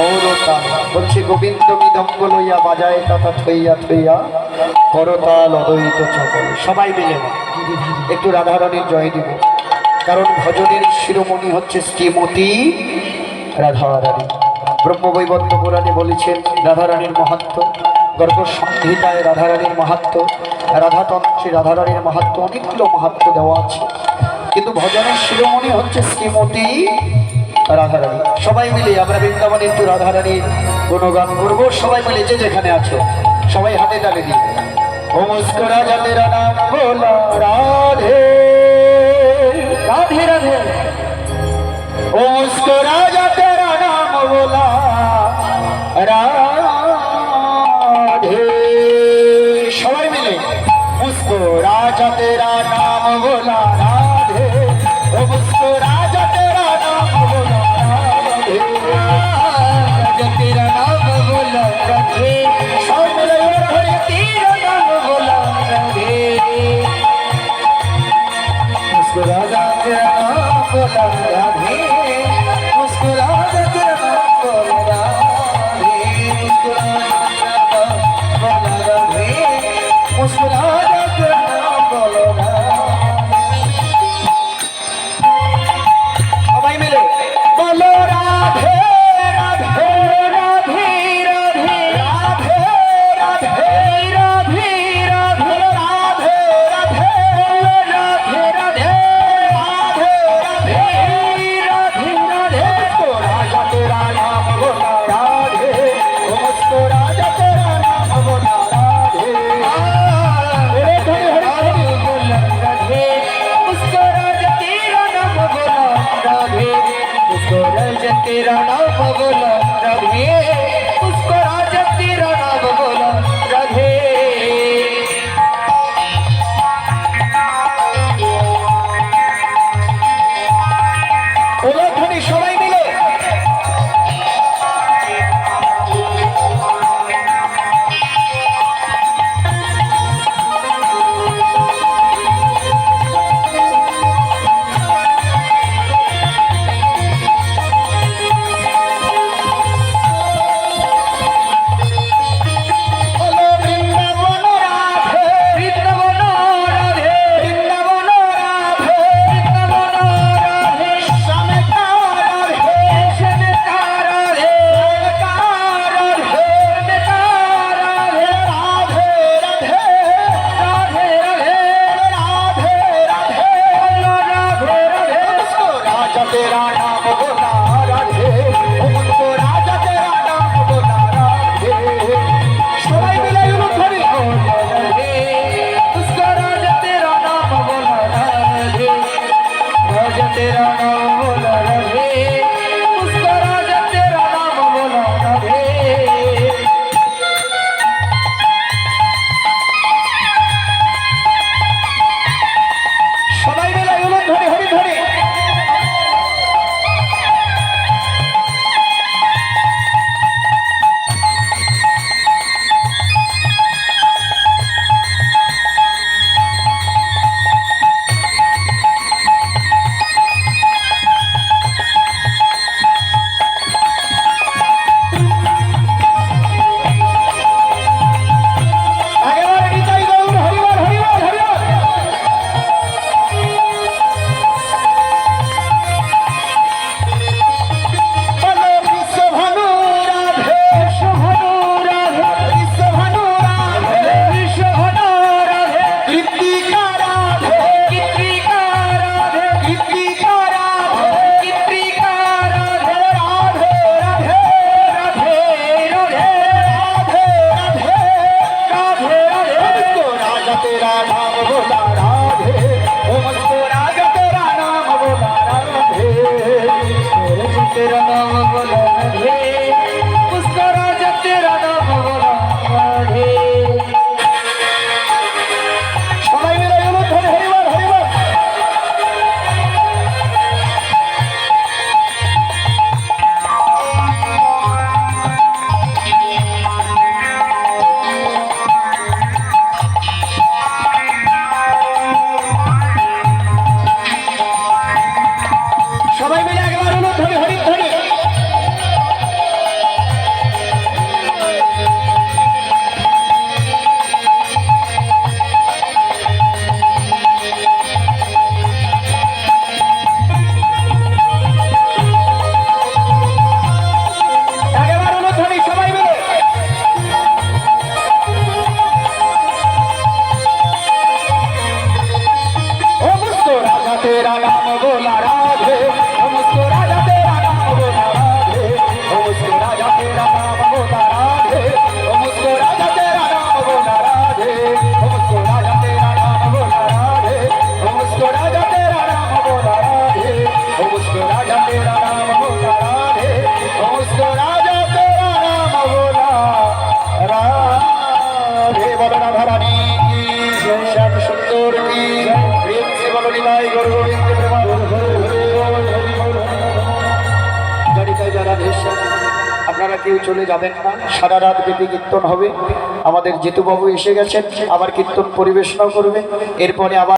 হরতা হচ্ছে গোবিন্দ মৃদঙ্গ লইয়া বাজায় তথা থইয়া থইয়া করতাল অদৈত চকল সবাই মিলে একটু রাধারণীর জয় দিব। কারণ ভজনের শিরোমণি হচ্ছে শ্রীমতী রাধারানী। ব্রহ্মবৈবত্য পুরাণে বলেছেন, রাধারানীর মাহাত্ম গর্ভ সংহিতায় রাধারানীর মাহাত্ম, রাধাতন্ত্রে রাধারানীর মাহাত্ম, অনেকগুলো মাহাত্ম দেওয়া আছে। কিন্তু ভজনের শিরোমণি হচ্ছে শ্রীমতী রাধারানী, সবাই মিলে আমরা বৃন্দাবনে একটু রাধারানী রাধারানীর গান করব। সবাই মিলে যে যেখানে আছো, সবাই হাতে টানে দিই ও মুস্করা যাতে রানা ভোলা রাধে রাধে রাধে। ও মুস্করা যাতে রানা রাধে। मुस्कुरा जाके आपको लगा भी मुस्कुरा जाके आपको लगा भी मुस्कुरा जाके आपको लगा भी मुस्कुरा tirar o favor, não, não, não, la la আপনারা কেউ চলে যাবেন না। সারা রাত ব্যাপী কীর্তন হবে। আমাদের জেতুবাবু এসে গেছেন, আবার কীর্তন পরিবেশনাও করবে। এরপরে আবার